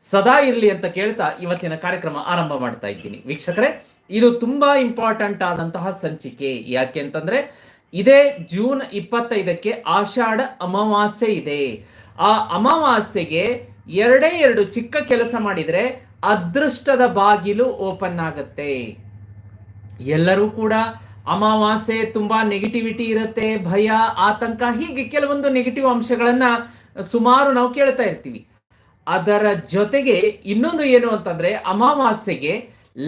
ಸದಾ ಇರಲಿ ಅಂತ ಕೇಳ್ತಾ ಇವತ್ತಿನ ಕಾರ್ಯಕ್ರಮ ಆರಂಭ ಮಾಡ್ತಾ ಇದ್ದೀನಿ. ವೀಕ್ಷಕರೇ, ಇದು ತುಂಬಾ ಇಂಪಾರ್ಟೆಂಟ್ ಆದಂತಹ ಸಂಚಿಕೆ. ಯಾಕೆ ಅಂತಂದ್ರೆ, ಇದೇ ಜೂನ್ ಇಪ್ಪತ್ತೈದಕ್ಕೆ ಆಷಾಢ ಅಮಾವಾಸ್ಯೆ ಇದೆ. ಆ ಅಮಾವಾಸ್ಯೆಗೆ ಎರಡೇ ಎರಡು ಚಿಕ್ಕ ಕೆಲಸ ಮಾಡಿದ್ರೆ ಅದೃಷ್ಟದ ಬಾಗಿಲು ಓಪನ್ ಆಗತ್ತೆ. ಎಲ್ಲರೂ ಕೂಡ ಅಮಾವಾಸ್ಯೆ ತುಂಬಾ ನೆಗೆಟಿವಿಟಿ ಇರುತ್ತೆ, ಭಯ, ಆತಂಕ, ಹೀಗೆ ಕೆಲವೊಂದು ನೆಗೆಟಿವ್ ಅಂಶಗಳನ್ನ ಸುಮಾರು ನಾವು ಕೇಳ್ತಾ ಇರ್ತೀವಿ. ಅದರ ಜೊತೆಗೆ ಇನ್ನೊಂದು ಏನು ಅಂತಂದ್ರೆ ಅಮಾವಾಸ್ಯೆಗೆ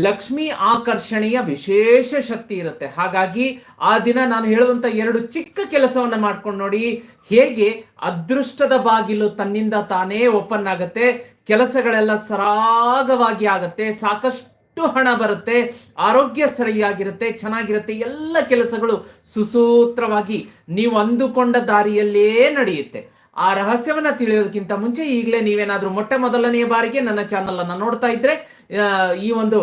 ಲಕ್ಷ್ಮಿ ಆಕರ್ಷಣೆಯ ವಿಶೇಷ ಶಕ್ತಿ ಇರುತ್ತೆ. ಹಾಗಾಗಿ ಆ ದಿನ ನಾನು ಹೇಳುವಂತ ಎರಡು ಚಿಕ್ಕ ಕೆಲಸವನ್ನ ಮಾಡ್ಕೊಂಡು ನೋಡಿ, ಹೇಗೆ ಅದೃಷ್ಟದ ಬಾಗಿಲು ತನ್ನಿಂದ ತಾನೇ ಓಪನ್ ಆಗುತ್ತೆ, ಕೆಲಸಗಳೆಲ್ಲ ಸರಾಗವಾಗಿ ಆಗುತ್ತೆ, ಸಾಕಷ್ಟು ಹಣ ಬರುತ್ತೆ, ಆರೋಗ್ಯ ಸರಿಯಾಗಿರುತ್ತೆ, ಚೆನ್ನಾಗಿರುತ್ತೆ, ಎಲ್ಲ ಕೆಲಸಗಳು ಸುಸೂತ್ರವಾಗಿ ನೀವು ಅಂದುಕೊಂಡ ದಾರಿಯಲ್ಲೇ ನಡೆಯುತ್ತೆ. ಆ ರಹಸ್ಯವನ್ನ ತಿಳಿಯೋದಕ್ಕಿಂತ ಮುಂಚೆ ಈಗಲೇ ನೀವೇನಾದ್ರೂ ಮೊಟ್ಟ ಮೊದಲನೆಯ ಬಾರಿಗೆ ನನ್ನ ಚಾನಲ್ ಅನ್ನ ನೋಡ್ತಾ ಇದ್ರೆ ಈ ಒಂದು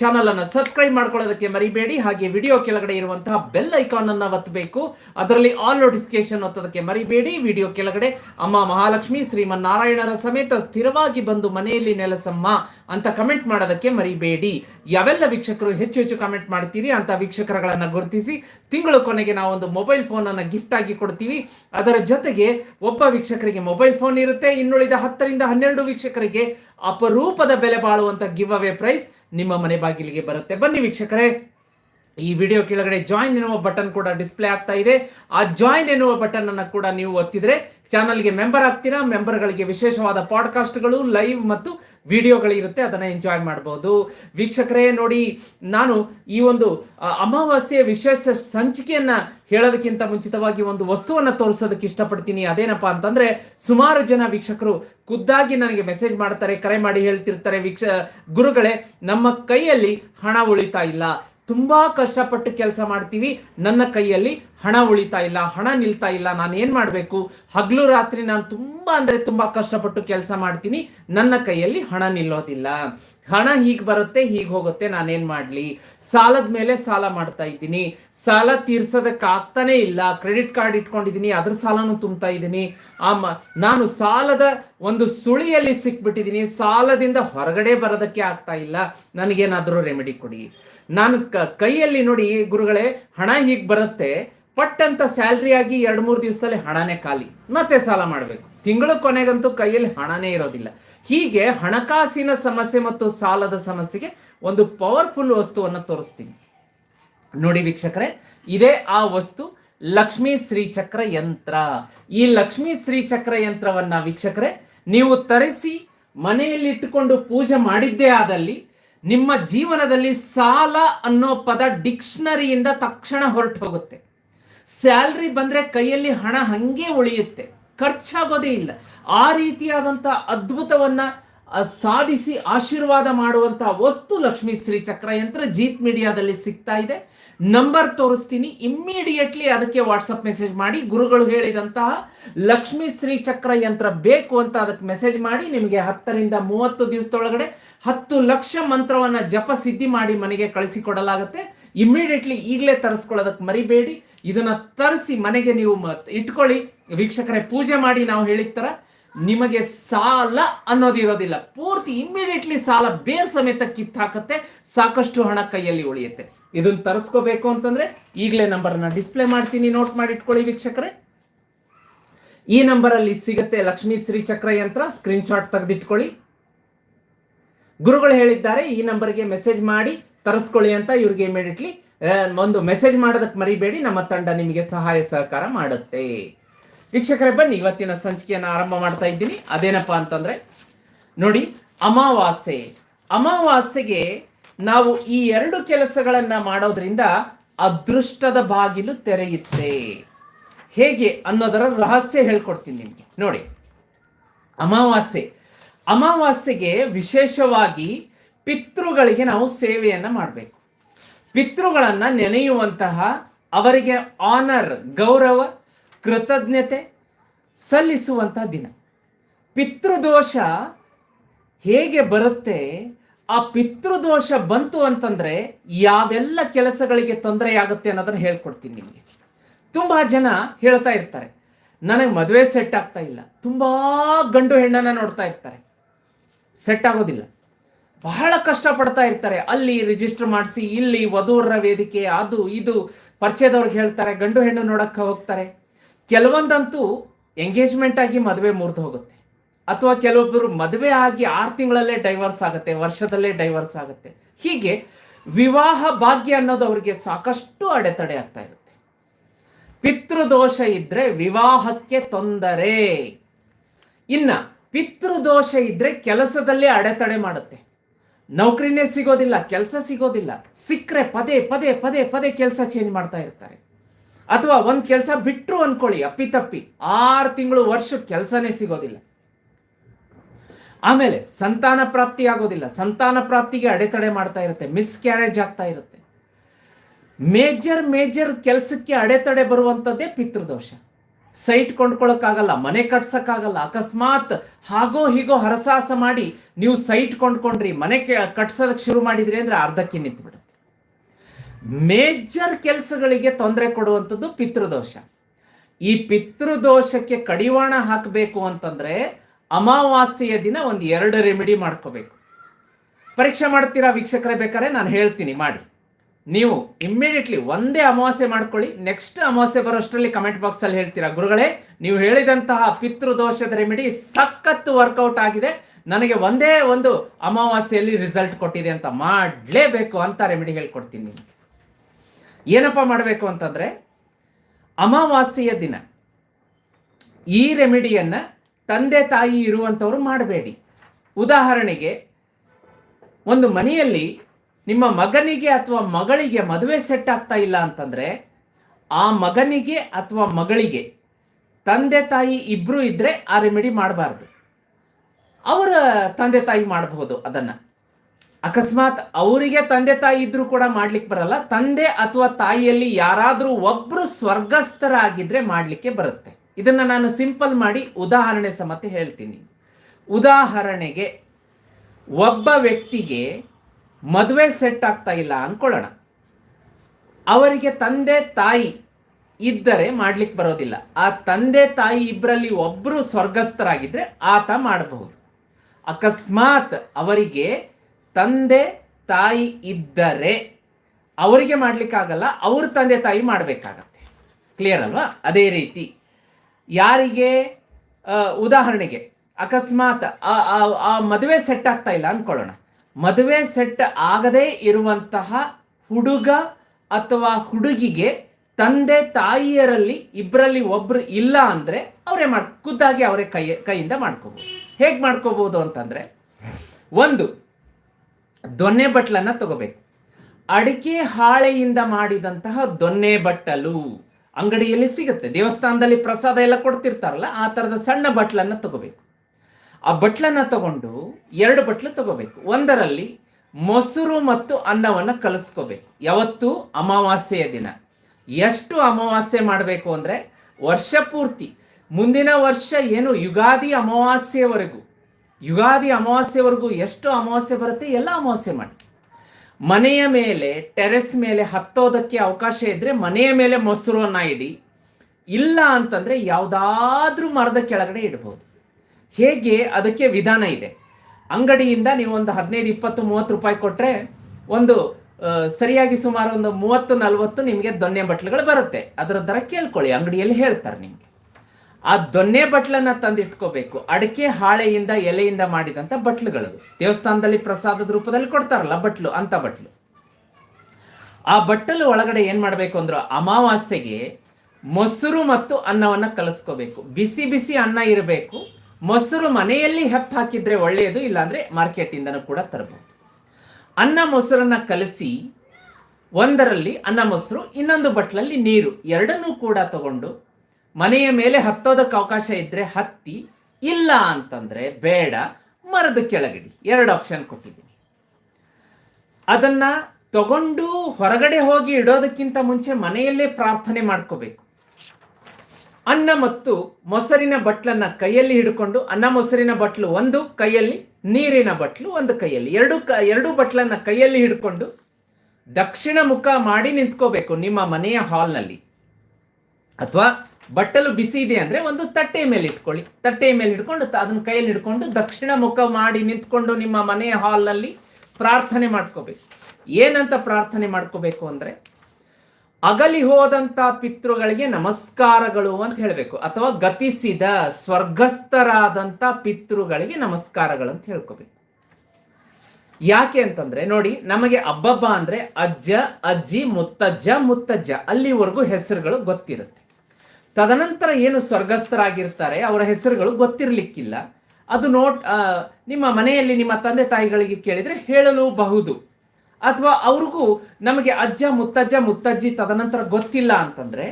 ಚಾನಲ್ ಅನ್ನು ಸಬ್ಸ್ಕ್ರೈಬ್ ಮಾಡ್ಕೊಳ್ಳೋದಕ್ಕೆ ಮರಿಬೇಡಿ. ಹಾಗೆ ವಿಡಿಯೋ ಕೆಳಗಡೆ ಇರುವಂತಹ ಬೆಲ್ ಐಕಾನ್ ಅನ್ನ ಒತ್ತಬೇಕು. ಅದರಲ್ಲಿ ಆಲ್ ನೋಟಿಫಿಕೇಶನ್ ಒತ್ತೋದಕ್ಕೆ ಮರಿಬೇಡಿ. ವಿಡಿಯೋ ಕೆಳಗಡೆ ಅಮ್ಮ ಮಹಾಲಕ್ಷ್ಮಿ, ಶ್ರೀಮನ್ನಾರಾಯಣರ ಸಮೇತ ಸ್ಥಿರವಾಗಿ ಬಂದು ಮನೆಯಲ್ಲಿ ನೆಲೆಸಮ್ಮ ಅಂತ ಕಮೆಂಟ್ ಮಾಡೋದಕ್ಕೆ ಮರಿಬೇಡಿ. ಯಾವೆಲ್ಲ ವೀಕ್ಷಕರು ಹೆಚ್ಚು ಹೆಚ್ಚು ಕಮೆಂಟ್ ಮಾಡ್ತೀರಿ ಅಂತ ವೀಕ್ಷಕರಗಳನ್ನು ಗುರುತಿಸಿ ತಿಂಗಳು ಕೊನೆಗೆ ನಾವು ಒಂದು ಮೊಬೈಲ್ ಫೋನ್ ಅನ್ನ ಗಿಫ್ಟ್ ಆಗಿ ಕೊಡ್ತೀವಿ. ಅದರ ಜೊತೆಗೆ ಒಬ್ಬ ವೀಕ್ಷಕರಿಗೆ ಮೊಬೈಲ್ ಫೋನ್ ಇರುತ್ತೆ. ಇನ್ನುಳಿದ ಹತ್ತರಿಂದ ಹನ್ನೆರಡು ವೀಕ್ಷಕರಿಗೆ ಅಪರೂಪದ ಬೆಲೆ ಬಾಳುವಂತ ಗಿವ್ ಅವೇ ಪ್ರೈಸ್ ನಿಮ್ಮ ಮನೆ ಬಾಗಿಲಿಗೆ ಬರುತ್ತೆ. ಬನ್ನಿ ವೀಕ್ಷಕರೇ. ಈ ವಿಡಿಯೋ ಕೆಳಗಡೆ ಜಾಯಿನ್ ಎನ್ನುವ ಬಟನ್ ಕೂಡ ಡಿಸ್ಪ್ಲೇ ಆಗ್ತಾ ಇದೆ. ಆ ಜಾಯಿನ್ ಎನ್ನುವ ಬಟನ್ ಅನ್ನು ಕೂಡ ನೀವು ಒತ್ತಿದ್ರೆ ಚಾನಲ್ಗೆ ಮೆಂಬರ್ ಆಗ್ತೀರಾ? ಮೆಂಬರ್ಗಳಿಗೆ ವಿಶೇಷವಾದ ಪಾಡ್ಕಾಸ್ಟ್ಗಳು ಲೈವ್ ಮತ್ತು ವಿಡಿಯೋಗಳಿರುತ್ತೆ ಅದನ್ನ ಎಂಜಾಯ್ ಮಾಡಬಹುದು ವೀಕ್ಷಕರೇ, ನೋಡಿ, ನಾನು ಈ ಒಂದು ಅಮಾವಾಸ್ಯೆ ವಿಶೇಷ ಸಂಚಿಕೆಯನ್ನ ಹೇಳೋದಕ್ಕಿಂತ ಮುಂಚಿತವಾಗಿ ಒಂದು ವಸ್ತುವನ್ನ ತೋರಿಸೋದಕ್ಕೆ ಇಷ್ಟಪಡ್ತೀನಿ. ಅದೇನಪ್ಪ ಅಂತಂದ್ರೆ, ಸುಮಾರು ಜನ ವೀಕ್ಷಕರು ಖುದ್ದಾಗಿ ನನಗೆ ಮೆಸೇಜ್ ಮಾಡ್ತಾರೆ, ಕರೆ ಮಾಡಿ ಹೇಳ್ತಿರ್ತಾರೆ. ವೀಕ್ಷ, ಗುರುಗಳೇ, ನಮ್ಮ ಕೈಯಲ್ಲಿ ಹಣ ಉಳಿತಾ ಇಲ್ಲ. ತುಂಬಾ ಕಷ್ಟಪಟ್ಟು ಕೆಲಸ ಮಾಡ್ತೀವಿ. ನನ್ನ ಕೈಯಲ್ಲಿ ಹಣ ಉಳಿತಾ ಇಲ್ಲ, ಹಣ ನಿಲ್ತಾ ಇಲ್ಲ, ನಾನು ಏನ್ ಮಾಡಬೇಕು? ಹಗಲು ರಾತ್ರಿ ನಾನು ತುಂಬಾ ಅಂದ್ರೆ ತುಂಬಾ ಕಷ್ಟಪಟ್ಟು ಕೆಲಸ ಮಾಡ್ತೀನಿ. ನನ್ನ ಕೈಯಲ್ಲಿ ಹಣ ನಿಲ್ಲೋದಿಲ್ಲ. ಹಣ ಹೀಗ್ ಬರುತ್ತೆ, ಹೀಗ್ ಹೋಗುತ್ತೆ, ನಾನೇನ್ ಮಾಡ್ಲಿ? ಸಾಲದ ಮೇಲೆ ಸಾಲ ಮಾಡ್ತಾ ಇದ್ದೀನಿ. ಸಾಲ ತೀರ್ಸೋದಕ್ಕಾಗ್ತಾನೇ ಇಲ್ಲ. ಕ್ರೆಡಿಟ್ ಕಾರ್ಡ್ ಇಟ್ಕೊಂಡಿದ್ದೀನಿ ಅದ್ರ ಸಾಲನೂ ತುಂಬ್ತಾ ಇದ್ದೀನಿ. ಆ ನಾನು ಸಾಲದ ಒಂದು ಸುಳಿಯಲ್ಲಿ ಸಿಕ್ಬಿಟ್ಟಿದ್ದೀನಿ ಸಾಲದಿಂದ ಹೊರಗಡೆ ಬರೋದಕ್ಕೆ ಆಗ್ತಾ ಇಲ್ಲ. ನನಗೇನಾದರೂ ರೆಮಿಡಿ ಕೊಡಿ. ನಾನು ಕೈಯಲ್ಲಿ ನೋಡಿ, ಗುರುಗಳೇ, ಹಣ ಹೀಗ್ ಬರುತ್ತೆ ಪಟ್ ಅಂತ ಸ್ಯಾಲ್ರಿ ಆಗಿ ಎರಡು ಮೂರು ದಿವಸದಲ್ಲಿ ಹಣನೇ ಖಾಲಿ. ಮತ್ತೆ ಸಾಲ ಮಾಡಬೇಕು. ತಿಂಗಳ ಕೊನೆಗಂತೂ ಕೈಯಲ್ಲಿ ಹಣನೇ ಇರೋದಿಲ್ಲ. ಹೀಗೆ ಹಣಕಾಸಿನ ಸಮಸ್ಯೆ ಮತ್ತು ಸಾಲದ ಸಮಸ್ಯೆಗೆ ಒಂದು ಪವರ್ಫುಲ್ ವಸ್ತುವನ್ನು ತೋರಿಸ್ತೀನಿ. ನೋಡಿ ವೀಕ್ಷಕರೇ, ಇದೇ ಆ ವಸ್ತು ಲಕ್ಷ್ಮೀ ಶ್ರೀಚಕ್ರ ಯಂತ್ರ. ಈ ಲಕ್ಷ್ಮೀ ಶ್ರೀಚಕ್ರ ಯಂತ್ರವನ್ನ ವೀಕ್ಷಕರೇ, ನೀವು ತರಿಸಿ ಮನೆಯಲ್ಲಿ ಇಟ್ಟುಕೊಂಡು ಪೂಜೆ ಮಾಡಿದ್ದೇ ಆದಲ್ಲಿ ನಿಮ್ಮ ಜೀವನದಲ್ಲಿ ಸಾಲ ಅನ್ನೋ ಪದ ಡಿಕ್ಷನರಿಯಿಂದ ತಕ್ಷಣ ಹೊರಟು ಹೋಗುತ್ತೆ ಸ್ಯಾಲ್ರಿ ಬಂದ್ರೆ ಕೈಯಲ್ಲಿ ಹಣ ಹಂಗೆ ಉಳಿಯುತ್ತೆ. ಖರ್ಚಾಗೋದೇ ಇಲ್ಲ. ಆ ರೀತಿಯಾದಂತ ಅದ್ಭುತವನ್ನ ಸಾಧಿಸಿ ಆಶೀರ್ವಾದ ಮಾಡುವಂತಹ ವಸ್ತು ಲಕ್ಷ್ಮೀ ಶ್ರೀ ಚಕ್ರ ಯಂತ್ರ ಜೀತ್ ಮೀಡಿಯಾದಲ್ಲಿ ಸಿಗ್ತಾ ಇದೆ. ನಂಬರ್ ತೋರಿಸ್ತೀನಿ. ಇಮ್ಮಿಡಿಯೇಟ್ಲಿ ಅದಕ್ಕೆ ವಾಟ್ಸಪ್ ಮೆಸೇಜ್ ಮಾಡಿ. ಗುರುಗಳು ಹೇಳಿದಂತಹ ಲಕ್ಷ್ಮೀ ಶ್ರೀ ಚಕ್ರ ಯಂತ್ರ ಬೇಕು ಅಂತ ಅದಕ್ಕೆ ಮೆಸೇಜ್ ಮಾಡಿ. ನಿಮಗೆ ಹತ್ತರಿಂದ ಮೂವತ್ತು ದಿವಸದೊಳಗಡೆ ಹತ್ತು ಲಕ್ಷ ಮಂತ್ರವನ್ನ ಜಪ ಸಿದ್ಧಿ ಮಾಡಿ ಮನೆಗೆ ಕಳಿಸಿಕೊಡಲಾಗುತ್ತೆ ಇಮ್ಮಿಡಿಯೇಟ್ಲಿ ಈಗಲೇ ತರಿಸ್ಕೊಳ್ಳೋದಕ್ಕೆ ಮರಿಬೇಡಿ. ಇದನ್ನ ತರಿಸಿ ಮನೆಗೆ ನೀವು ಇಟ್ಕೊಳ್ಳಿ. ವೀಕ್ಷಕರೇ, ಪೂಜೆ ಮಾಡಿ ನಾವು ಹೇಳಿದ ತರ ನಿಮಗೆ ಸಾಲ ಅನ್ನೋದು ಇರೋದಿಲ್ಲ. ಪೂರ್ತಿ ಇಮ್ಮಿಡಿಯೇಟ್ಲಿ ಸಾಲ ಬೇರ್ ಸಮೇತ ಕಿತ್ತಾಕತ್ತೆ ಸಾಕಷ್ಟು ಹಣ ಕೈಯಲ್ಲಿ ಉಳಿಯುತ್ತೆ. ಇದನ್ನ ತರಿಸ್ಕೋಬೇಕು ಅಂತಂದ್ರೆ ಈಗಲೇ ನಂಬರ್ನ ಡಿಸ್ಪ್ಲೇ ಮಾಡ್ತೀನಿ, ನೋಟ್ ಮಾಡಿ ಇಟ್ಕೊಳ್ಳಿ ವೀಕ್ಷಕರೇ. ಈ ನಂಬರ್ ಅಲ್ಲಿ ಸಿಗುತ್ತೆ ಲಕ್ಷ್ಮೀ ಶ್ರೀ ಚಕ್ರ ಯಂತ್ರ. ಸ್ಕ್ರೀನ್ ಶಾಟ್ ತೆಗೆದಿಟ್ಕೊಳ್ಳಿ. ಗುರುಗಳು ಹೇಳಿದ್ದಾರೆ, ಈ ನಂಬರ್ಗೆ ಮೆಸೇಜ್ ಮಾಡಿ. ತರಿಸ್ಕೊಳ್ಳಿ ಅಂತ ಇವ್ರಿಗೆ ಇಮಿಡಿಯೇಟ್ಲಿ ಒಂದು ಮೆಸೇಜ್ ಮಾಡೋದಕ್ಕೆ ಮರಿಬೇಡಿ, ನಮ್ಮ ತಂಡ ನಿಮಗೆ ಸಹಾಯ ಸಹಕಾರ ಮಾಡುತ್ತೆ. ವೀಕ್ಷಕರೇ, ಬನ್ನಿ, ಇವತ್ತಿನ ಸಂಚಿಕೆಯನ್ನು ಆರಂಭ ಮಾಡ್ತಾ ಇದ್ದೀನಿ. ಅದೇನಪ್ಪ ಅಂತಂದ್ರೆ, ನೋಡಿ, ಅಮಾವಾಸ್ಯೆ. ಅಮಾವಾಸ್ಯೆಗೆ ನಾವು ಈ ಎರಡು ಕೆಲಸಗಳನ್ನ ಮಾಡೋದ್ರಿಂದ ಅದೃಷ್ಟದ ಬಾಗಿಲು ತೆರೆಯುತ್ತೆ. ಹೇಗೆ ಅನ್ನೋದರ ರಹಸ್ಯ ಹೇಳ್ಕೊಡ್ತೀನಿ ನಿಮಗೆ. ನೋಡಿ, ಅಮಾವಾಸ್ಯೆ. ಅಮಾವಾಸ್ಯೆಗೆ ವಿಶೇಷವಾಗಿ ಪಿತೃಗಳಿಗೆ ನಾವು ಸೇವೆಯನ್ನು ಮಾಡಬೇಕು. ಪಿತೃಗಳನ್ನು ನೆನೆಯುವಂತಹ ಅವರಿಗೆ ಆನರ್ ಗೌರವ, ಕೃತಜ್ಞತೆ ಸಲ್ಲಿಸುವಂಥ ದಿನ. ಪಿತೃದೋಷ ಹೇಗೆ ಬರುತ್ತೆ? ಆ ಪಿತೃದೋಷ ಬಂತು ಅಂತಂದ್ರೆ ಯಾವೆಲ್ಲ ಕೆಲಸಗಳಿಗೆ ತೊಂದರೆಯಾಗುತ್ತೆ ಅನ್ನೋದನ್ನ ಹೇಳ್ಕೊಡ್ತೀನಿ ನಿಮಗೆ. ತುಂಬಾ ಜನ ಹೇಳ್ತಾ ಇರ್ತಾರೆ, ನನಗೆ ಮದುವೆ ಸೆಟ್ ಆಗ್ತಾ ಇಲ್ಲ. ತುಂಬಾ ಗಂಡು ಹೆಣ್ಣನ್ನ ನೋಡ್ತಾ ಇರ್ತಾರೆ. ಸೆಟ್ ಆಗೋದಿಲ್ಲ. ಬಹಳ ಕಷ್ಟಪಡ್ತಾ ಇರ್ತಾರೆ. ಅಲ್ಲಿ ರಿಜಿಸ್ಟರ್ ಮಾಡಿಸಿ, ಇಲ್ಲಿ ವಧುವರರ ವೇದಿಕೆ, ಅದು ಇದು ಪರಿಚಯದವ್ರಿಗೆ ಹೇಳ್ತಾರೆ, ಗಂಡು ಹೆಣ್ಣು ನೋಡಕ್ಕೆ ಹೋಗ್ತಾರೆ. ಕೆಲವೊಂದಂತೂ ಎಂಗೇಜ್ಮೆಂಟ್ ಆಗಿ ಮದುವೆ ಮುರಿದು ಹೋಗುತ್ತೆ. ಅಥವಾ ಕೆಲವೊಬ್ಬರು ಮದುವೆ ಆಗಿ ಆರು ತಿಂಗಳಲ್ಲೇ ಡೈವರ್ಸ್ ಆಗುತ್ತೆ, ವರ್ಷದಲ್ಲೇ ಡೈವರ್ಸ್ ಆಗುತ್ತೆ. ಹೀಗೆ ವಿವಾಹ ಭಾಗ್ಯ ಅನ್ನೋದು ಅವರಿಗೆ ಸಾಕಷ್ಟು ಅಡೆತಡೆ ಆಗ್ತಾ ಇರುತ್ತೆ. ಪಿತೃದೋಷ ಇದ್ರೆ ವಿವಾಹಕ್ಕೆ ತೊಂದರೆ. ಇನ್ನ, ಪಿತೃದೋಷ ಇದ್ರೆ ಕೆಲಸದಲ್ಲೇ ಅಡೆತಡೆ ಮಾಡುತ್ತೆ. ನೌಕರಿನೇ ಸಿಗೋದಿಲ್ಲ, ಕೆಲಸ ಸಿಗೋದಿಲ್ಲ. ಸಿಕ್ಕರೆ ಪದೇ ಪದೇ ಪದೇ ಪದೇ ಕೆಲಸ ಚೇಂಜ್ ಮಾಡ್ತಾ ಇರ್ತಾರೆ. ಅಥವಾ ಒಂದು ಕೆಲಸ ಬಿಟ್ಟರು ಅನ್ಕೊಳ್ಳಿ ಅಪ್ಪಿತಪ್ಪಿ ಆರು ತಿಂಗಳು ವರ್ಷ ಕೆಲಸನೇ ಸಿಗೋದಿಲ್ಲ. ಆಮೇಲೆ ಸಂತಾನ ಪ್ರಾಪ್ತಿ ಆಗೋದಿಲ್ಲ. ಸಂತಾನ ಪ್ರಾಪ್ತಿಗೆ ಅಡೆತಡೆ ಮಾಡ್ತಾ ಇರುತ್ತೆ ಮಿಸ್ ಕ್ಯಾರೇಜ್ ಆಗ್ತಾ ಇರುತ್ತೆ. ಮೇಜರ್ ಮೇಜರ್ ಕೆಲಸಕ್ಕೆ ಅಡೆತಡೆ ಬರುವಂಥದ್ದೇ ಪಿತೃದೋಷ. ಸೈಟ್ ಕೊಂಡ್ಕೊಳ್ಳೋಕ್ಕಾಗಲ್ಲ ಮನೆ ಕಟ್ಸೋಕ್ಕಾಗಲ್ಲ, ಅಕಸ್ಮಾತ್ ಹಾಗೋ ಹೀಗೋ ಹರಸಾಹಸ ಮಾಡಿ ನೀವು ಸೈಟ್ ಕೊಂಡ್ಕೊಂಡ್ರಿ, ಮನೆ ಕಟ್ಸೋದಕ್ಕೆ ಶುರು ಮಾಡಿದ್ರಿ ಅಂದ್ರೆ ಅರ್ಧಕ್ಕೆ ನಿಂತು ಮೇಜರ್ ಕೆಲಸಗಳಿಗೆ ತೊಂದರೆ ಕೊಡುವಂಥದ್ದು ಪಿತೃದೋಷ. ಈ ಪಿತೃದೋಷಕ್ಕೆ ಕಡಿವಾಣ ಹಾಕಬೇಕು ಅಂತಂದ್ರೆ ಅಮಾವಾಸ್ಯೆಯ ದಿನ ಒಂದು ಎರಡು ರೆಮಿಡಿ ಮಾಡ್ಕೋಬೇಕು. ಪರೀಕ್ಷೆ ಮಾಡ್ತೀರಾ ವೀಕ್ಷಕರೇ ಬೇಕಾದ್ರೆ ನಾನು ಹೇಳ್ತೀನಿ, ಮಾಡಿ. ನೀವು ಇಮ್ಮಿಡಿಯೇಟ್ಲಿ ಒಂದೇ ಅಮಾವಾಸ್ಯೆ ಮಾಡ್ಕೊಳ್ಳಿ ನೆಕ್ಸ್ಟ್ ಅಮಾವಾಸ್ಯೆ ಬರೋಷ್ಟರಲ್ಲಿ ಕಮೆಂಟ್ ಬಾಕ್ಸ್ ಅಲ್ಲಿ ಹೇಳ್ತೀರಾ? ಗುರುಗಳೇ, ನೀವು ಹೇಳಿದಂತಹ ಪಿತೃದೋಷದ ರೆಮಿಡಿ ಸಖತ್ತು ವರ್ಕೌಟ್ ಆಗಿದೆ. ನನಗೆ ಒಂದೇ ಒಂದು ಅಮಾವಾಸ್ಯೆಯಲ್ಲಿ ರಿಸಲ್ಟ್ ಕೊಟ್ಟಿದೆ ಅಂತ ಮಾಡಲೇಬೇಕು ಅಂತ ರೆಮಿಡಿ ಹೇಳ್ಕೊಡ್ತೀನಿ ಏನಪ್ಪ ಮಾಡಬೇಕು ಅಂತಂದ್ರೆ, ಅಮಾವಾಸ್ಯೆಯ ದಿನ ಈ ರೆಮಿಡಿಯನ್ನ ತಂದೆ ತಾಯಿ ಇರುವಂಥವ್ರು ಮಾಡಬೇಡಿ. ಉದಾಹರಣೆಗೆ, ಒಂದು ಮನೆಯಲ್ಲಿ ನಿಮ್ಮ ಮಗನಿಗೆ ಅಥವಾ ಮಗಳಿಗೆ ಮದುವೆ ಸೆಟ್ ಆಗ್ತಾ ಇಲ್ಲ ಅಂತಂದ್ರೆ, ಆ ಮಗನಿಗೆ ಅಥವಾ ಮಗಳಿಗೆ ತಂದೆ ತಾಯಿ ಇಬ್ರು ಇದ್ದರೆ ಆ ರೆಮಿಡಿ ಮಾಡಬಾರ್ದು. ಅವರ ತಂದೆ ತಾಯಿ ಮಾಡಬಹುದು ಅದನ್ನ. ಅಕಸ್ಮಾತ್ ಅವರಿಗೆ ತಂದೆ ತಾಯಿ ಇದ್ದರೂ ಕೂಡ ಮಾಡ್ಲಿಕ್ಕೆ ಬರಲ್ಲ, ತಂದೆ ಅಥವಾ ತಾಯಿಯಲ್ಲಿ ಯಾರಾದರೂ ಒಬ್ಬರು ಸ್ವರ್ಗಸ್ಥರಾಗಿದ್ರೆ ಮಾಡ್ಲಿಕ್ಕೆ ಬರುತ್ತೆ. ಇದನ್ನ ನಾನು ಸಿಂಪಲ್ ಮಾಡಿ ಉದಾಹರಣೆ ಸಮೇತ ಹೇಳ್ತೀನಿ. ಉದಾಹರಣೆಗೆ, ಒಬ್ಬ ವ್ಯಕ್ತಿಗೆ ಮದುವೆ ಸೆಟ್ ಆಗ್ತಾ ಇಲ್ಲ ಅಂದ್ಕೊಳ್ಳೋಣ ಅವರಿಗೆ ತಂದೆ ತಾಯಿ ಇದ್ದರೆ ಮಾಡ್ಲಿಕ್ಕೆ ಬರೋದಿಲ್ಲ. ಆ ತಂದೆ ತಾಯಿ ಇಬ್ಬರಲ್ಲಿ ಒಬ್ಬರು ಸ್ವರ್ಗಸ್ಥರಾಗಿದ್ದರೆ ಆತ ಮಾಡಬಹುದು. ಅಕಸ್ಮಾತ್ ಅವರಿಗೆ ತಂದೆ ತಾಯಿ ಇದ್ದರೆ ಅವರಿಗೆ ಮಾಡಲಿಕ್ಕಾಗಲ್ಲ, ಅವ್ರ ತಂದೆ ತಾಯಿ ಮಾಡಬೇಕಾಗತ್ತೆ. ಕ್ಲಿಯರ್ ಅಲ್ವಾ? ಅದೇ ರೀತಿ. ಯಾರಿಗೆ? ಉದಾಹರಣೆಗೆ ಅಕಸ್ಮಾತ್ ಆ- ಮದುವೆ ಸೆಟ್ ಆಗ್ತಾ ಇಲ್ಲ ಅನ್ಕೊಳ್ಳೋಣ. ಮದುವೆ ಸೆಟ್ ಆಗದೇ ಇರುವಂತಹ ಹುಡುಗ ಅಥವಾ ಹುಡುಗಿಗೆ ತಂದೆ ತಾಯಿಯರಲ್ಲಿ ಇಬ್ಬರಲ್ಲಿ ಒಬ್ರು ಇಲ್ಲ ಅಂದ್ರೆ ಅವರೇ ಮಾಡ್, ಖುದ್ದಾಗಿ ಅವರೇ ಕೈ, ಕೈಯಿಂದ ಮಾಡ್ಕೋಬಹುದು ಹೇಗೆ ಮಾಡ್ಕೋಬಹುದು ಅಂತಂದ್ರೆ, ಒಂದು, ದೊನ್ನೆ ಬಟ್ಲನ್ನು ತಗೋಬೇಕು. ಅಡಿಕೆ ಹಾಳೆಯಿಂದ ಮಾಡಿದಂತಹ ದೊನ್ನೆ ಬಟ್ಟಲು ಅಂಗಡಿಯಲ್ಲಿ ಸಿಗುತ್ತೆ. ದೇವಸ್ಥಾನದಲ್ಲಿ ಪ್ರಸಾದ ಎಲ್ಲ ಕೊಡ್ತಿರ್ತಾರಲ್ಲ, ಆ ಥರದ ಸಣ್ಣ ಬಟ್ಲನ್ನು ತಗೋಬೇಕು. ಆ ಬಟ್ಲನ್ನ ತಗೊಂಡು ಎರಡು ಬಟ್ಲು ತಗೋಬೇಕು. ಒಂದರಲ್ಲಿ ಮೊಸರು ಮತ್ತು ಅನ್ನವನ್ನು ಕಲಿಸ್ಕೋಬೇಕು. ಯಾವತ್ತು? ಅಮಾವಾಸ್ಯೆಯ ದಿನ. ಎಷ್ಟು ಅಮಾವಾಸ್ಯೆ ಮಾಡಬೇಕು ಅಂದ್ರೆ ವರ್ಷ ಪೂರ್ತಿ. ಮುಂದಿನ ವರ್ಷ ಏನು? ಯುಗಾದಿ ಅಮಾವಾಸ್ಯೆವರೆಗೂ. ಯುಗಾದಿ ಅಮಾವಾಸ್ಯೆವರೆಗೂ ಎಷ್ಟು ಅಮಾವಾಸ್ಯೆ ಬರುತ್ತೆ? ಎಲ್ಲ ಅಮಾವಾಸ್ಯೆ ಮಾಡಿ. ಮನೆಯ ಮೇಲೆ, ಟೆರೆಸ್ ಮೇಲೆ ಹತ್ತೋದಕ್ಕೆ ಅವಕಾಶ ಇದ್ರೆ ಮನೆಯ ಮೇಲೆ ಮೊಸರನ್ನ ಇಡಿ. ಇಲ್ಲ ಅಂತಂದ್ರೆ ಯಾವುದಾದ್ರೂ ಮರದ ಕೆಳಗಡೆ ಇಡ್ಬೋದು. ಹೇಗೆ ಅದಕ್ಕೆ ವಿಧಾನ ಇದೆ? ಅಂಗಡಿಯಿಂದ ನೀವು ಒಂದು ಹದಿನೈದು, ಇಪ್ಪತ್ತು, ಮೂವತ್ತು ರೂಪಾಯಿ ಕೊಟ್ಟರೆ ಒಂದು ಸರಿಯಾಗಿ ಸುಮಾರು ಒಂದು ಮೂವತ್ತು, ನಲ್ವತ್ತು ನಿಮಗೆ ದೊನ್ನೆ ಬಟ್ಲುಗಳು ಬರುತ್ತೆ. ಅದರ ದರ ಕೇಳ್ಕೊಳ್ಳಿ, ಅಂಗಡಿಯಲ್ಲಿ ಹೇಳ್ತಾರೆ ನಿಮಗೆ. ಆ ದೊನ್ನೆ ಬಟ್ಲನ್ನ ತಂದಿಟ್ಕೋಬೇಕು. ಅಡಿಕೆ ಹಾಳೆಯಿಂದ ಎಲೆಯಿಂದ ಮಾಡಿದಂಥ ಬಟ್ಲುಗಳು. ದೇವಸ್ಥಾನದಲ್ಲಿ ಪ್ರಸಾದದ ರೂಪದಲ್ಲಿ ಕೊಡ್ತಾರಲ್ಲ ಬಟ್ಲು, ಅಂತ ಬಟ್ಲು. ಆ ಬಟ್ಟಲು ಒಳಗಡೆ ಏನು ಮಾಡಬೇಕು ಅಂದ್ರೆ, ಅಮಾವಾಸ್ಯೆಗೆ ಮೊಸರು ಮತ್ತು ಅನ್ನವನ್ನ ಕಲಿಸ್ಕೋಬೇಕು. ಬಿಸಿ ಬಿಸಿ ಅನ್ನ ಇರಬೇಕು. ಮೊಸರು ಮನೆಯಲ್ಲಿ ಹೆಪ್ಪು ಹಾಕಿದ್ರೆ ಒಳ್ಳೆಯದು, ಇಲ್ಲಾಂದ್ರೆ ಮಾರ್ಕೆಟ್ ಇಂದನೂ ಕೂಡ ತರಬಹುದು. ಅನ್ನ ಮೊಸರನ್ನ ಕಲಸಿ, ಒಂದರಲ್ಲಿ ಅನ್ನ ಮೊಸರು, ಇನ್ನೊಂದು ಬಟ್ಲಲ್ಲಿ ನೀರು, ಎರಡನ್ನೂ ಕೂಡ ತಗೊಂಡು ಮನೆಯ ಮೇಲೆ ಹತ್ತೋದಕ್ಕೆ ಅವಕಾಶ ಇದ್ರೆ ಹತ್ತಿ, ಇಲ್ಲ ಅಂತಂದ್ರೆ ಬೇಡ, ಮರದ ಕೆಳಗಡಿ, ಎರಡು ಆಪ್ಷನ್ ಕೊಟ್ಟಿದ್ದೀನಿ. ಅದನ್ನ ತಗೊಂಡು ಹೊರಗಡೆ ಹೋಗಿ ಇಡೋದಕ್ಕಿಂತ ಮುಂಚೆ ಮನೆಯಲ್ಲೇ ಪ್ರಾರ್ಥನೆ ಮಾಡ್ಕೋಬೇಕು. ಅನ್ನ ಮತ್ತು ಮೊಸರಿನ ಬಟ್ಲನ್ನ ಕೈಯಲ್ಲಿ ಹಿಡ್ಕೊಂಡು ಅನ್ನ ಮೊಸರಿನ ಬಟ್ಲು ಒಂದು ಕೈಯಲ್ಲಿ, ನೀರಿನ ಬಟ್ಲು ಒಂದು ಕೈಯಲ್ಲಿ. ಎರಡು ಕ, ಎರಡು ಬಟ್ಲನ್ನ ಕೈಯಲ್ಲಿ ಹಿಡ್ಕೊಂಡು ದಕ್ಷಿಣ ಮುಖ ಮಾಡಿ ನಿಂತ್ಕೋಬೇಕು ನಿಮ್ಮ ಮನೆಯ ಹಾಲ್ನಲ್ಲಿ. ಅಥವಾ ಬಟ್ಟಲು ಬಿಸಿ ಇದೆ ಅಂದರೆ ಒಂದು ತಟ್ಟೆ ಮೇಲೆ ಇಟ್ಕೊಳ್ಳಿ. ತಟ್ಟೆಯ ಮೇಲೆ ಹಿಡ್ಕೊಂಡು ಅದನ್ನ ಕೈಯಲ್ಲಿ ಹಿಡ್ಕೊಂಡು ದಕ್ಷಿಣ ಮುಖ ಮಾಡಿ ನಿಂತ್ಕೊಂಡು ನಿಮ್ಮ ಮನೆಯ ಹಾಲ್ನಲ್ಲಿ ಪ್ರಾರ್ಥನೆ ಮಾಡ್ಕೋಬೇಕು. ಏನಂತ ಪ್ರಾರ್ಥನೆ ಮಾಡ್ಕೋಬೇಕು ಅಂದ್ರೆ ಅಗಲಿ ಹೋದಂತ ಪಿತೃಗಳಿಗೆ ನಮಸ್ಕಾರಗಳು ಅಂತ ಹೇಳಬೇಕು. ಅಥವಾ ಗತಿಸಿದ ಸ್ವರ್ಗಸ್ಥರಾದಂತ ಪಿತೃಗಳಿಗೆ ನಮಸ್ಕಾರಗಳು ಅಂತ ಹೇಳ್ಕೋಬೇಕು. ಯಾಕೆ ಅಂತಂದ್ರೆ ನೋಡಿ, ನಮಗೆ ಅಬ್ಬಬ್ಬ ಅಂದ್ರೆ ಅಜ್ಜ, ಅಜ್ಜಿ, ಮುತ್ತಜ್ಜ ಮುತ್ತಜ್ಜ. ಅಲ್ಲಿವರೆಗೂ ಹೆಸರುಗಳು ಗೊತ್ತಿರುತ್ತೆ. ತದನಂತರ ಏನು ಸ್ವರ್ಗಸ್ಥರಾಗಿರ್ತಾರೆ, ಅವರ ಹೆಸರುಗಳು ಗೊತ್ತಿರಲಿಕ್ಕಿಲ್ಲ. ಅದು ನೋಟ್ ನಿಮ್ಮ ಮನೆಯಲ್ಲಿ ನಿಮ್ಮ ತಂದೆ ತಾಯಿಗಳಿಗೆ ಕೇಳಿದ್ರೆ ಹೇಳಲೂಬಹುದು. ಅಥವಾ ಅವ್ರಿಗೂ ನಮಗೆ ಅಜ್ಜ, ಮುತ್ತಜ್ಜ, ಮುತ್ತಜ್ಜಿ ತದನಂತರ ಗೊತ್ತಿಲ್ಲ ಅಂತಂದ್ರೆ,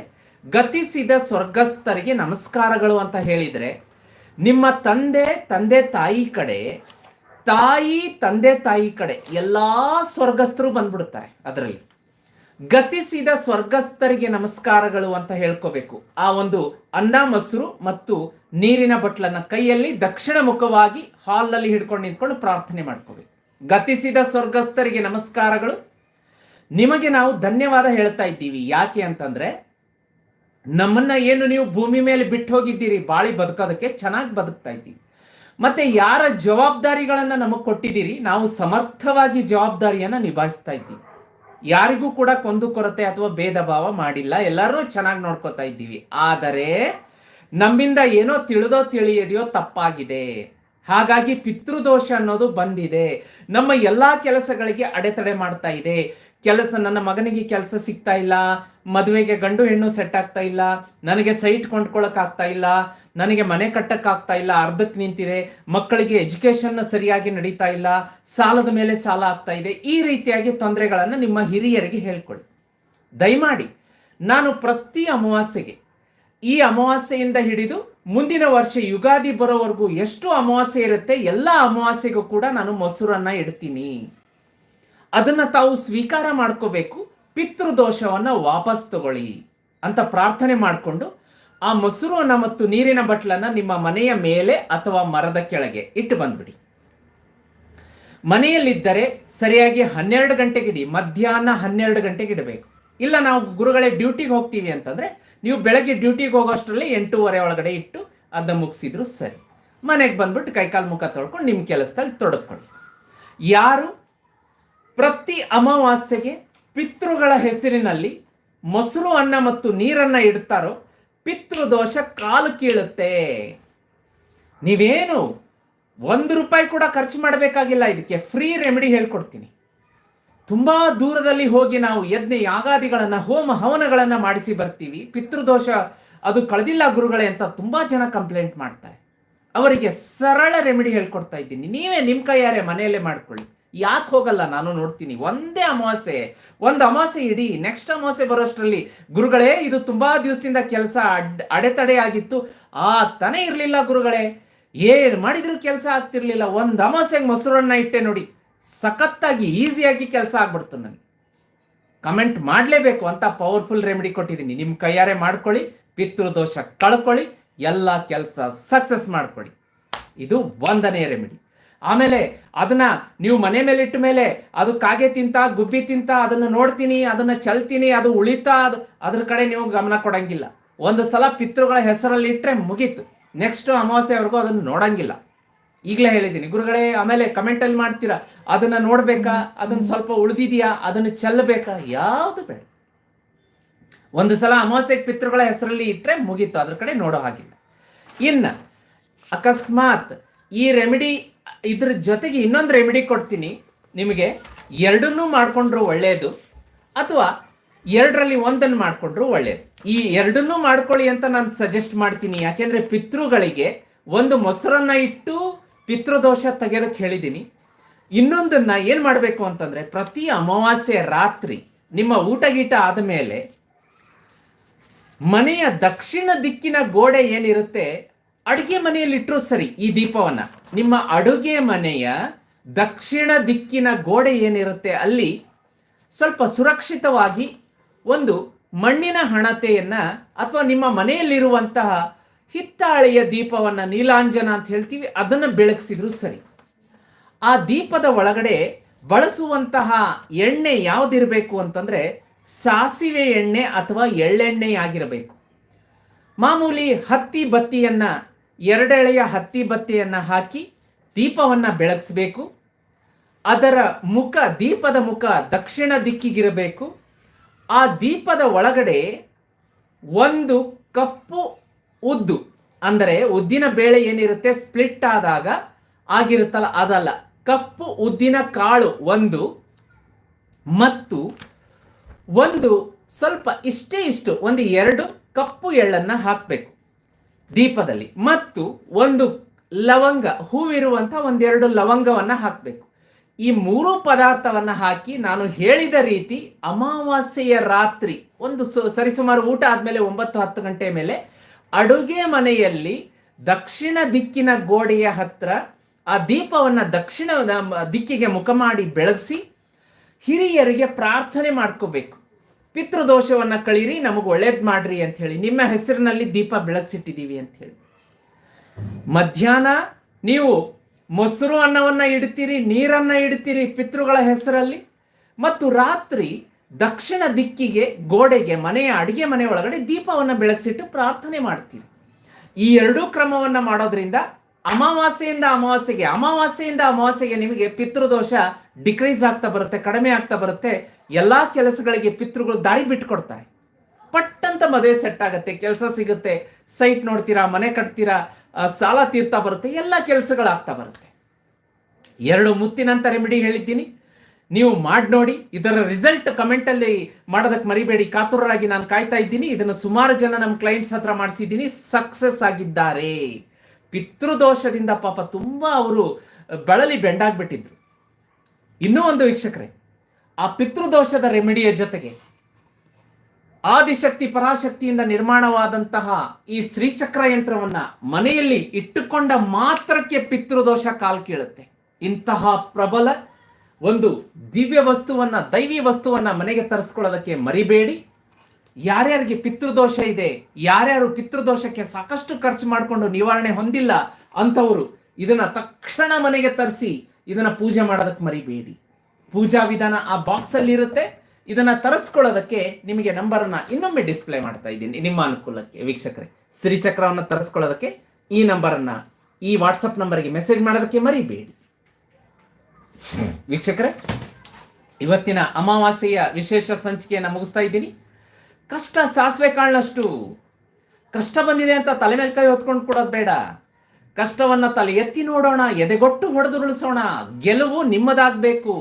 ಗತಿಸಿದ ಸ್ವರ್ಗಸ್ಥರಿಗೆ ನಮಸ್ಕಾರಗಳು ಅಂತ ಹೇಳಿದರೆ, ನಿಮ್ಮ ತಂದೆ ತಂದೆ ತಾಯಿ ಕಡೆ, ತಾಯಿ, ತಂದೆ ತಾಯಿ ಕಡೆ ಎಲ್ಲ ಸ್ವರ್ಗಸ್ಥರು ಬಂದ್ಬಿಡ್ತಾರೆ ಅದರಲ್ಲಿ. ಗತಿಸಿದ ಸ್ವರ್ಗಸ್ಥರಿಗೆ ನಮಸ್ಕಾರಗಳು ಅಂತ ಹೇಳ್ಕೋಬೇಕು. ಆ ಒಂದು ಅನ್ನ, ಮೊಸರು ಮತ್ತು ನೀರಿನ ಬಟ್ಲನ್ನ ಕೈಯಲ್ಲಿ ದಕ್ಷಿಣ ಮುಖವಾಗಿ ಹಾಲ್ನಲ್ಲಿ ಹಿಡ್ಕೊಂಡು ನಿಂತ್ಕೊಂಡು ಪ್ರಾರ್ಥನೆ ಮಾಡ್ಕೋಬೇಕು. ಗತಿಸಿದ ಸ್ವರ್ಗಸ್ಥರಿಗೆ ನಮಸ್ಕಾರಗಳು. ನಿಮಗೆ ನಾವು ಧನ್ಯವಾದ ಹೇಳ್ತಾ ಇದ್ದೀವಿ. ಯಾಕೆ ಅಂತಂದ್ರೆ, ನಮ್ಮನ್ನ ಏನು ನೀವು ಭೂಮಿ ಮೇಲೆ ಬಿಟ್ಟು ಹೋಗಿದ್ದೀರಿ, ಬಾಳಿ ಬದುಕೋದಕ್ಕೆ ಚೆನ್ನಾಗಿ ಬದುಕ್ತಾ ಇದ್ದೀವಿ. ಮತ್ತೆ ಯಾರ ಜವಾಬ್ದಾರಿಗಳನ್ನ ನಮಗೆ ಕೊಟ್ಟಿದ್ದೀರಿ, ನಾವು ಸಮರ್ಥವಾಗಿ ಜವಾಬ್ದಾರಿಯನ್ನ ನಿಭಾಯಿಸ್ತಾ ಇದ್ದೀವಿ. ಯಾರಿಗೂ ಕೂಡ ಕೊಂದು ಕೊರತೆ ಅಥವಾ ಭೇದ ಭಾವ ಮಾಡಿಲ್ಲ ಎಲ್ಲರೂ ಚೆನ್ನಾಗಿ ನೋಡ್ಕೋತಾ ಇದ್ದೀವಿ. ಆದರೆ, ನಮ್ಮಿಂದ ಏನೋ ತಿಳಿದೋ ತಿಳಿಯದೆಯೋ ತಪ್ಪಾಗಿದೆ. ಹಾಗಾಗಿ ಪಿತೃದೋಷ ಅನ್ನೋದು ಬಂದಿದೆ. ನಮ್ಮ ಎಲ್ಲಾ ಕೆಲಸಗಳಿಗೆ ಅಡೆತಡೆ ಮಾಡ್ತಾ ಇದೆ. ಕೆಲಸ ನನ್ನ ಮಗನಿಗೆ ಕೆಲಸ ಸಿಗ್ತಾ ಇಲ್ಲ. ಮದುವೆಗೆ ಗಂಡು ಹೆಣ್ಣು ಸೆಟ್ ಆಗ್ತಾ ಇಲ್ಲ. ನನಗೆ ಸೈಟ್ ಕೊಂಡ್ಕೊಳಕ್ ಆಗ್ತಾ ಇಲ್ಲ. ನನಗೆ ಮನೆ ಕಟ್ಟಕ್ ಆಗ್ತಾ ಇಲ್ಲ. ಅರ್ಧಕ್ಕೆ ನಿಂತಿದೆ. ಮಕ್ಕಳಿಗೆ ಎಜುಕೇಶನ್ ಸರಿಯಾಗಿ ನಡೀತಾ ಇಲ್ಲ. ಸಾಲದ ಮೇಲೆ ಸಾಲ ಆಗ್ತಾ ಇದೆ. ಈ ರೀತಿಯಾಗಿ ತೊಂದರೆಗಳನ್ನು ನಿಮ್ಮ ಹಿರಿಯರಿಗೆ ಹೇಳ್ಕೊಳ್ಳಿ. ದಯಮಾಡಿ ನಾನು ಪ್ರತಿ ಅಮಾವಾಸ್ಯೆಗೆ ಈ ಅಮಾವಾಸ್ಯೆಯಿಂದ ಹಿಡಿದು ಮುಂದಿನ ವರ್ಷ ಯುಗಾದಿ ಬರೋವರೆಗೂ ಎಷ್ಟು ಅಮಾವಾಸ್ಯೆ ಇರುತ್ತೆ, ಎಲ್ಲ ಅಮಾವಾಸ್ಯೆಗೂ ಕೂಡ ನಾನು ಮೊಸರನ್ನ ಇಡ್ತೀನಿ. ಅದನ್ನ ತಾವು ಸ್ವೀಕಾರ ಮಾಡ್ಕೋಬೇಕು, ಪಿತೃದೋಷವನ್ನ ವಾಪಸ್ ತಗೊಳ್ಳಿ ಅಂತ ಪ್ರಾರ್ಥನೆ ಮಾಡಿಕೊಂಡು ಆ ಮೊಸರು ಮತ್ತು ನೀರಿನ ಬಟ್ಲನ್ನ ನಿಮ್ಮ ಮನೆಯ ಮೇಲೆ ಅಥವಾ ಮರದ ಕೆಳಗೆ ಇಟ್ಟು ಬಂದ್ಬಿಡಿ. ಮನೆಯಲ್ಲಿದ್ದರೆ ಸರಿಯಾಗಿ ಹನ್ನೆರಡು ಗಂಟೆಗೆ ಇಡಿ, ಮಧ್ಯಾಹ್ನ ಹನ್ನೆರಡು ಗಂಟೆಗೆ ಇಡಬೇಕು. ಇಲ್ಲ, ನಾವು ಗುರುಗಳೇ ಡ್ಯೂಟಿಗೆ ಹೋಗ್ತೀವಿ ಅಂತಂದ್ರೆ ನೀವು ಬೆಳಗ್ಗೆ ಡ್ಯೂಟಿಗೆ ಹೋಗೋಷ್ಟರಲ್ಲಿ ಎಂಟೂವರೆ ಒಳಗಡೆ ಇಟ್ಟು ಅದನ್ನ ಮುಗಿಸಿದ್ರು ಸರಿ. ಮನೆಗೆ ಬಂದ್ಬಿಟ್ಟು ಕೈಕಾಲು ಮುಖ ತೊಳ್ಕೊಂಡು ನಿಮ್ಮ ಕೆಲಸದಲ್ಲಿ ತೊಡಕೊಳ್ಳಿ ಯಾರು ಪ್ರತಿ ಅಮಾವಾಸ್ಯೆಗೆ ಪಿತೃಗಳ ಹೆಸರಿನಲ್ಲಿ ಮೊಸರು ಅನ್ನ ಮತ್ತು ನೀರನ್ನು ಇಡ್ತಾರೋ ಪಿತೃದೋಷ ಕಾಲು ಕೀಳುತ್ತೆ. ನೀವೇನು ಒಂದು ರೂಪಾಯಿ ಕೂಡ ಖರ್ಚು ಮಾಡಬೇಕಾಗಿಲ್ಲ, ಇದಕ್ಕೆ ಫ್ರೀ ರೆಮಿಡಿ ಹೇಳ್ಕೊಡ್ತೀನಿ. ತುಂಬಾ ದೂರದಲ್ಲಿ ಹೋಗಿ ನಾವು ಯಜ್ಞ ಯಾಗಾದಿಗಳನ್ನ, ಹೋಮ ಹವನಗಳನ್ನ ಮಾಡಿಸಿ ಬರ್ತೀವಿ. ಪಿತೃದೋಷ ಅದು ಕಳೆದಿಲ್ಲ ಗುರುಗಳೇ ಅಂತ ತುಂಬಾ ಜನ ಕಂಪ್ಲೇಂಟ್ ಮಾಡ್ತಾರೆ. ಅವರಿಗೆ ಸರಳ ರೆಮಿಡಿ ಹೇಳ್ಕೊಡ್ತಾ ಇದ್ದೀನಿ. ನೀವೇ ನಿಮ್ಮ ಕೈಯಾರೆ ಮನೆಯಲ್ಲೇ ಮಾಡ್ಕೊಳ್ಳಿ. ಯಾಕೆ ಹೋಗಲ್ಲ? ನಾನು ನೋಡ್ತೀನಿ. ಒಂದೇ ಅಮಾವಾಸ್ಯೆ ಒಂದು ಅಮಾವಾಸ್ಯೆ ಇಡಿ ನೆಕ್ಸ್ಟ್ ಅಮಾವಾಸ್ಯೆ ಬರೋಷ್ಟರಲ್ಲಿ ಗುರುಗಳೇ, ಇದು ತುಂಬಾ ದಿವಸದಿಂದ ಕೆಲಸ ಅಡ್, ಅಡೆತಡೆ ಆಗಿತ್ತು. ಆ ತನೇ ಇರಲಿಲ್ಲ ಗುರುಗಳೇ. ಏನ್ ಮಾಡಿದ್ರು ಕೆಲಸ ಆಗ್ತಿರ್ಲಿಲ್ಲ. ಒಂದು ಅಮಾವಾಸ್ಯೆಗೆ ಮೊಸರನ್ನ ಇಟ್ಟೆ ನೋಡಿ. ಸಖತ್ತಾಗಿ, ಈಸಿಯಾಗಿ ಕೆಲಸ ಆಗ್ಬಿಡ್ತು ನನಗೆ ಕಮೆಂಟ್ ಮಾಡಲೇಬೇಕು ಅಂತ ಪವರ್ಫುಲ್ ರೆಮಿಡಿ ಕೊಟ್ಟಿದ್ದೀನಿ. ನಿಮ್ಮ ಕೈಯಾರೆ ಮಾಡ್ಕೊಳ್ಳಿ ಪಿತೃದೋಷ ಕಳ್ಕೊಳ್ಳಿ, ಎಲ್ಲ ಕೆಲಸ ಸಕ್ಸಸ್ ಮಾಡ್ಕೊಳ್ಳಿ. ಇದು ಒಂದನೇ ರೆಮಿಡಿ. ಆಮೇಲೆ ಅದನ್ನ ನೀವು ಮನೆ ಮೇಲೆ ಇಟ್ಟ ಮೇಲೆ ಅದು ಕಾಗೆ ತಿಂತ, ಗುಬ್ಬಿ ತಿಂತ, ಅದನ್ನು ನೋಡ್ತೀನಿ, ಅದನ್ನು ಚಲ್ತೀನಿ, ಅದು ಉಳಿತಾ, ಅದು ಅದ್ರ ಕಡೆ ನೀವು ಗಮನ ಕೊಡಂಗಿಲ್ಲ. ಒಂದು ಸಲ ಪಿತೃಗಳ ಹೆಸರಲ್ಲಿ ಇಟ್ಟರೆ ಮುಗೀತು. ನೆಕ್ಸ್ಟ್ ಅಮಾವಾಸ್ಯೆವರೆಗೂ ಅದನ್ನು ನೋಡಂಗಿಲ್ಲ. ಈಗಲೇ ಹೇಳಿದ್ದೀನಿ, ಗುರುಗಳೇ, ಆಮೇಲೆ ಕಮೆಂಟಲ್ಲಿ ಮಾಡ್ತೀರಾ? ಅದನ್ನ ನೋಡ್ಬೇಕಾ? ಅದನ್ನ ಸ್ವಲ್ಪ ಉಳಿದಿದೆಯಾ? ಅದನ್ನ ಚೆಲ್ಲಬೇಕಾ? ಯಾವುದು ಬೇಡ. ಒಂದು ಸಲ ಅಮಾವಾಸ್ಯೆಗೆ ಪಿತೃಗಳ ಹೆಸರಲ್ಲಿ ಇಟ್ಟರೆ ಮುಗೀತು, ಅದ್ರ ಕಡೆ ನೋಡೋ ಹಾಗಿಲ್ಲ. ಇನ್ನ, ಅಕಸ್ಮಾತ್ ಈ ರೆಮಿಡಿ ಇದ್ರ ಜೊತೆಗೆ ಇನ್ನೊಂದು ರೆಮಿಡಿ ಕೊಡ್ತೀನಿ. ನಿಮಗೆ ಎರಡನ್ನೂ ಮಾಡ್ಕೊಂಡ್ರು ಒಳ್ಳೆಯದು ಅಥವಾ ಎರಡರಲ್ಲಿ ಒಂದನ್ನು ಮಾಡ್ಕೊಂಡ್ರು ಒಳ್ಳೆಯದು ಈ ಎರಡನ್ನೂ ಮಾಡ್ಕೊಳ್ಳಿ ಅಂತ ನಾನು ಸಜೆಸ್ಟ್ ಮಾಡ್ತೀನಿ. ಯಾಕೆಂದರೆ ಪಿತೃಗಳಿಗೆ ಒಂದು ಮೊಸರನ್ನ ಇಟ್ಟು ಪಿತೃದೋಷ ತೆಗೆಯೋದಕ್ಕೆ ಹೇಳಿದ್ದೀನಿ ಇನ್ನೊಂದನ್ನ ಏನು ಮಾಡಬೇಕು ಅಂತಂದ್ರೆ, ಪ್ರತಿ ಅಮಾವಾಸ್ಯೆ ರಾತ್ರಿ ನಿಮ್ಮ ಊಟ ಗೀಟ ಆದ ಮೇಲೆ ಮನೆಯ ದಕ್ಷಿಣ ದಿಕ್ಕಿನ ಗೋಡೆ ಏನಿರುತ್ತೆ, ಅಡುಗೆ ಮನೆಯಲ್ಲಿ ಇಟ್ಟರು ಸರಿ ಈ ದೀಪವನ್ನ. ನಿಮ್ಮ ಅಡುಗೆ ಮನೆಯ ದಕ್ಷಿಣ ದಿಕ್ಕಿನ ಗೋಡೆ ಏನಿರುತ್ತೆ, ಅಲ್ಲಿ ಸ್ವಲ್ಪ ಸುರಕ್ಷಿತವಾಗಿ ಒಂದು ಮಣ್ಣಿನ ಹಣತೆಯನ್ನು ಅಥವಾ ನಿಮ್ಮ ಮನೆಯಲ್ಲಿರುವಂತಹ ಹಿತ್ತಾಳೆಯ ದೀಪವನ್ನು ನೀಲಾಂಜನ ಅಂತ ಹೇಳ್ತೀವಿ, ಅದನ್ನು ಬೆಳಗಿಸಿದ್ರು ಸರಿ. ಆ ದೀಪದ ಒಳಗಡೆ ಬಳಸುವಂತಹ ಎಣ್ಣೆ ಯಾವುದಿರಬೇಕು ಅಂತಂದರೆ ಸಾಸಿವೆ ಎಣ್ಣೆ ಅಥವಾ ಎಳ್ಳೆಣ್ಣೆ ಆಗಿರಬೇಕು. ಮಾಮೂಲಿ ಹತ್ತಿ ಬತ್ತಿಯನ್ನು, ಎರಡೆಳೆಯ ಹತ್ತಿ ಬತ್ತಿಯನ್ನು ಹಾಕಿ ದೀಪವನ್ನು ಬೆಳಗಿಸ್ಬೇಕು. ಅದರ ಮುಖ, ದೀಪದ ಮುಖ ದಕ್ಷಿಣ ದಿಕ್ಕಿಗಿರಬೇಕು. ಆ ದೀಪದ ಒಳಗಡೆ ಒಂದು ಕಪ್ಪು ಉದ್ದು. ಅಂದರೆ ಉದ್ದಿನ ಬೇಳೆ ಏನಿರುತ್ತೆ? ಸ್ಪ್ಲಿಟ್ ಆದಾಗ ಆಗಿರುತ್ತಲ್ಲ, ಅದಲ್ಲ. ಕಪ್ಪು, ಉದ್ದಿನ, ಕಾಳು ಒಂದು. ಮತ್ತು ಒಂದು ಸ್ವಲ್ಪ ಇಷ್ಟೇ ಇಷ್ಟು, ಒಂದು ಎರಡು ಕಪ್ಪು ಎಳ್ಳನ್ನು ಹಾಕಬೇಕು ದೀಪದಲ್ಲಿ. ಮತ್ತು ಒಂದು ಲವಂಗ, ಹೂವಿರುವಂಥ ಒಂದೆರಡು ಲವಂಗವನ್ನು ಹಾಕಬೇಕು. ಈ ಮೂರು ಪದಾರ್ಥವನ್ನು ಹಾಕಿ ನಾನು ಹೇಳಿದ ರೀತಿ ಅಮಾವಾಸ್ಯೆಯ ರಾತ್ರಿ, ಒಂದು ಸರಿಸುಮಾರು ಊಟ ಆದಮೇಲೆ ಒಂಬತ್ತು ಹತ್ತು ಗಂಟೆ ಮೇಲೆ ಅಡುಗೆ ಮನೆಯಲ್ಲಿ ದಕ್ಷಿಣ ದಿಕ್ಕಿನ ಗೋಡೆಯ ಹತ್ರ ಆ ದೀಪವನ್ನು ದಕ್ಷಿಣ ದಿಕ್ಕಿಗೆ ಮುಖ ಮಾಡಿ ಬೆಳಗಿಸಿ ಹಿರಿಯರಿಗೆ ಪ್ರಾರ್ಥನೆ ಮಾಡ್ಕೋಬೇಕು. ಪಿತೃದೋಷವನ್ನು ಕಳೀರಿ, ನಮಗೆ ಒಳ್ಳೇದು ಮಾಡ್ರಿ ಅಂತ ಹೇಳಿ, ನಿಮ್ಮ ಹೆಸರಿನಲ್ಲಿ ದೀಪ ಬೆಳಗಿಸಿಟ್ಟಿದ್ದೀವಿ ಅಂತ ಹೇಳಿ. ಮಧ್ಯಾಹ್ನ ನೀವು ಮೊಸರು ಅನ್ನವನ್ನು ಇಡ್ತೀರಿ, ನೀರನ್ನು ಇಡ್ತೀರಿ ಪಿತೃಗಳ ಹೆಸರಲ್ಲಿ, ಮತ್ತು ರಾತ್ರಿ ದಕ್ಷಿಣ ದಿಕ್ಕಿಗೆ ಗೋಡೆಗೆ, ಮನೆಯ ಅಡಿಗೆ ಮನೆ ಒಳಗಡೆ ದೀಪವನ್ನು ಬೆಳಗಿಸಿಟ್ಟು ಪ್ರಾರ್ಥನೆ ಮಾಡ್ತೀವಿ. ಈ ಎರಡೂ ಕ್ರಮವನ್ನು ಮಾಡೋದ್ರಿಂದ ಅಮಾವಾಸ್ಯೆಯಿಂದ ಅಮಾವಾಸ್ಯೆಗೆ ಅಮಾವಾಸ್ಯೆಯಿಂದ ಅಮಾವಾಸ್ಯೆಗೆ ನಿಮಗೆ ಪಿತೃದೋಷ ಡಿಕ್ರೀಸ್ ಆಗ್ತಾ ಬರುತ್ತೆ, ಕಡಿಮೆ ಆಗ್ತಾ ಬರುತ್ತೆ. ಎಲ್ಲ ಕೆಲಸಗಳಿಗೆ ಪಿತೃಗಳು ದಾರಿ ಬಿಟ್ಕೊಡ್ತಾರೆ. ಪಟ್ಟಂತ ಮದುವೆ ಸೆಟ್ ಆಗುತ್ತೆ, ಕೆಲಸ ಸಿಗುತ್ತೆ ಸೈಟ್ ನೋಡ್ತೀರಾ, ಮನೆ ಕಟ್ತೀರಾ ಸಾಲ ತೀರ್ತಾ ಬರುತ್ತೆ, ಎಲ್ಲ ಕೆಲಸಗಳಾಗ್ತಾ ಬರುತ್ತೆ. ಎರಡು ಮುತ್ತಿನಂತ ರೆಮಿಡಿ ಹೇಳಿದ್ದೀನಿ. ನೀವು ಮಾಡಿ ನೋಡಿ, ಇದರ ರಿಸಲ್ಟ್ ಕಮೆಂಟಲ್ಲಿ ಮಾಡೋದಕ್ಕೆ ಮರಿಬೇಡಿ. ಕಾತುರರಾಗಿ ನಾನು ಕಾಯ್ತಾ ಇದ್ದೀನಿ. ಇದನ್ನು ಸುಮಾರು ಜನ ನಮ್ಮ ಕ್ಲೈಂಟ್ಸ್ ಹತ್ರ ಮಾಡಿಸಿದ್ದೀನಿ. ಸಕ್ಸಸ್ ಆಗಿದ್ದಾರೆ. ಪಿತೃದೋಷದಿಂದ ಪಾಪ ತುಂಬ ಅವರು ಬಳಲಿ ಬೆಂಡಾಗ್ಬಿಟ್ಟಿದ್ರು. ಇನ್ನೂ ಒಂದು ವೀಕ್ಷಕರೇ, ಆ ಪಿತೃದೋಷದ ರೆಮಿಡಿಯ ಜೊತೆಗೆ ಆದಿಶಕ್ತಿ, ಪರಾಶಕ್ತಿಯಿಂದ ನಿರ್ಮಾಣವಾದಂತಹ ಈ ಶ್ರೀಚಕ್ರ ಯಂತ್ರವನ್ನ ಮನೆಯಲ್ಲಿ ಇಟ್ಟುಕೊಂಡ ಮಾತ್ರಕ್ಕೆ ಪಿತೃದೋಷ ಕಾಲ್ ಕೀಳುತ್ತೆ. ಇಂತಹ ಪ್ರಬಲ ಒಂದು ದಿವ್ಯ ವಸ್ತುವನ್ನ, ದೈವಿ ವಸ್ತುವನ್ನ ಮನೆಗೆ ತರಿಸ್ಕೊಳ್ಳೋದಕ್ಕೆ ಮರಿಬೇಡಿ. ಯಾರ್ಯಾರಿಗೆ ಪಿತೃದೋಷ ಇದೆ, ಯಾರ್ಯಾರು ಪಿತೃದೋಷಕ್ಕೆ ಸಾಕಷ್ಟು ಖರ್ಚು ಮಾಡಿಕೊಂಡು ನಿವಾರಣೆ ಹೊಂದಿಲ್ಲ ಅಂತವರು, ಇದನ್ನ ತಕ್ಷಣ ಮನೆಗೆ ತರಿಸಿ, ಇದನ್ನ ಪೂಜೆ ಮಾಡೋದಕ್ಕೆ ಮರಿಬೇಡಿ. ಪೂಜಾ ವಿಧಾನ ಆ ಬಾಕ್ಸ್ ಅಲ್ಲಿ ಇರುತ್ತೆ ಇದನ್ನ ತರಿಸ್ಕೊಳ್ಳೋದಕ್ಕೆ ನಿಮಗೆ ನಂಬರ್ ಅನ್ನ ಇನ್ನೊಮ್ಮೆ ಡಿಸ್ಪ್ಲೇ ಮಾಡ್ತಾ ಇದ್ದೀನಿ, ನಿಮ್ಮ ಅನುಕೂಲಕ್ಕೆ. ವೀಕ್ಷಕರೇ, ಸಿರಿಚಕ್ರವನ್ನು ತರಿಸ್ಕೊಳ್ಳೋದಕ್ಕೆ ಈ ನಂಬರನ್ನ, ಈ ವಾಟ್ಸಪ್ ನಂಬರ್ಗೆ ಮೆಸೇಜ್ ಮಾಡೋದಕ್ಕೆ ಮರಿಬೇಡಿ. ವೀಕ್ಷಕರೇ, ಇವತ್ತಿನ ಅಮಾವಾಸ್ಯೆಯ ವಿಶೇಷ ಸಂಚಿಕೆಯನ್ನು ಮುಗಿಸ್ತಾ ಇದ್ದೀನಿ. ಕಷ್ಟ ಸಾಸಿವೆ ಕಾಳಷ್ಟು ಕಷ್ಟ ಬಂದಿದೆ ಅಂತ ತಲೆ ಮೇಲೆ ಕೈ ಹೊತ್ಕೊಂಡು ಕೊಡೋದು ಬೇಡ. ಕಷ್ಟವನ್ನು ತಲೆ ಎತ್ತಿ ನೋಡೋಣ, ಎದೆಗೊಟ್ಟು ಹೊಡೆದುರುಳಿಸೋಣ ಗೆಲುವು ನಿಮ್ಮದಾಗಬೇಕು,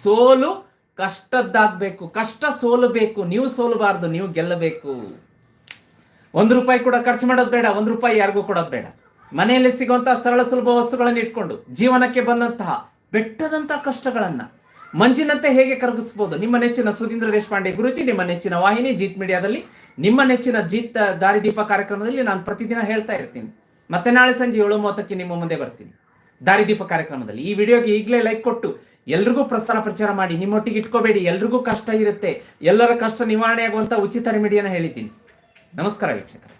ಸೋಲು ಕಷ್ಟದ್ದಾಗಬೇಕು. ಕಷ್ಟ ಸೋಲಬೇಕು ನೀವು ಸೋಲಬಾರ್ದು, ನೀವು ಗೆಲ್ಲಬೇಕು. ಒಂದು ರೂಪಾಯಿ ಕೂಡ ಖರ್ಚು ಮಾಡೋದು ಬೇಡ, ಒಂದು ರೂಪಾಯಿ ಯಾರಿಗೂ ಕೊಡೋದು ಬೇಡ. ಮನೆಯಲ್ಲಿ ಸಿಗುವಂತಹ ಸರಳ ಸುಲಭ ವಸ್ತುಗಳನ್ನು ಇಟ್ಕೊಂಡು, ಜೀವನಕ್ಕೆ ಬಂದಂತಹ ಬೆಟ್ಟದಂತಹ ಕಷ್ಟಗಳನ್ನ ಮಂಜಿನಂತೆ ಹೇಗೆ ಕರಗಿಸ್ಬೋದು? ನಿಮ್ಮ ನೆಚ್ಚಿನ ಸುಧೀಂದ್ರ ದೇಶಪಾಂಡೆ ಗುರುಜಿ, ನಿಮ್ಮ ನೆಚ್ಚಿನ ವಾಹಿನಿ ಜೀತ್ ಮೀಡಿಯಾದಲ್ಲಿ, ನಿಮ್ಮ ನೆಚ್ಚಿನ ಜೀತ್ ದಾರಿದೀಪ ಕಾರ್ಯಕ್ರಮದಲ್ಲಿ ನಾನು ಪ್ರತಿದಿನ ಹೇಳ್ತಾ ಇರ್ತೀನಿ. ಮತ್ತೆ ನಾಳೆ ಸಂಜೆ ಏಳು ಮೂವತ್ತಕ್ಕೆ ನಿಮ್ಮ ಮುಂದೆ ಬರ್ತೀನಿ. ದಾರಿದೀಪ ಕಾರ್ಯಕ್ರಮದಲ್ಲಿ. ಈ ವಿಡಿಯೋಗೆ ಈಗಲೇ ಲೈಕ್ ಕೊಟ್ಟು ಎಲ್ರಿಗೂ ಪ್ರಸಾರ ಪ್ರಚಾರ ಮಾಡಿ, ನಿಮ್ಮೊಟ್ಟಿಗೆ ಇಟ್ಕೋಬೇಡಿ. ಎಲ್ರಿಗೂ ಕಷ್ಟ ಇರುತ್ತೆ. ಎಲ್ಲರ ಕಷ್ಟ ನಿವಾರಣೆ ಆಗುವಂತ ಉಚಿತ ರೆಮಿಡಿಯನ್ನು ಹೇಳಿದ್ದೀನಿ. ನಮಸ್ಕಾರ ವೀಕ್ಷಕರೇ.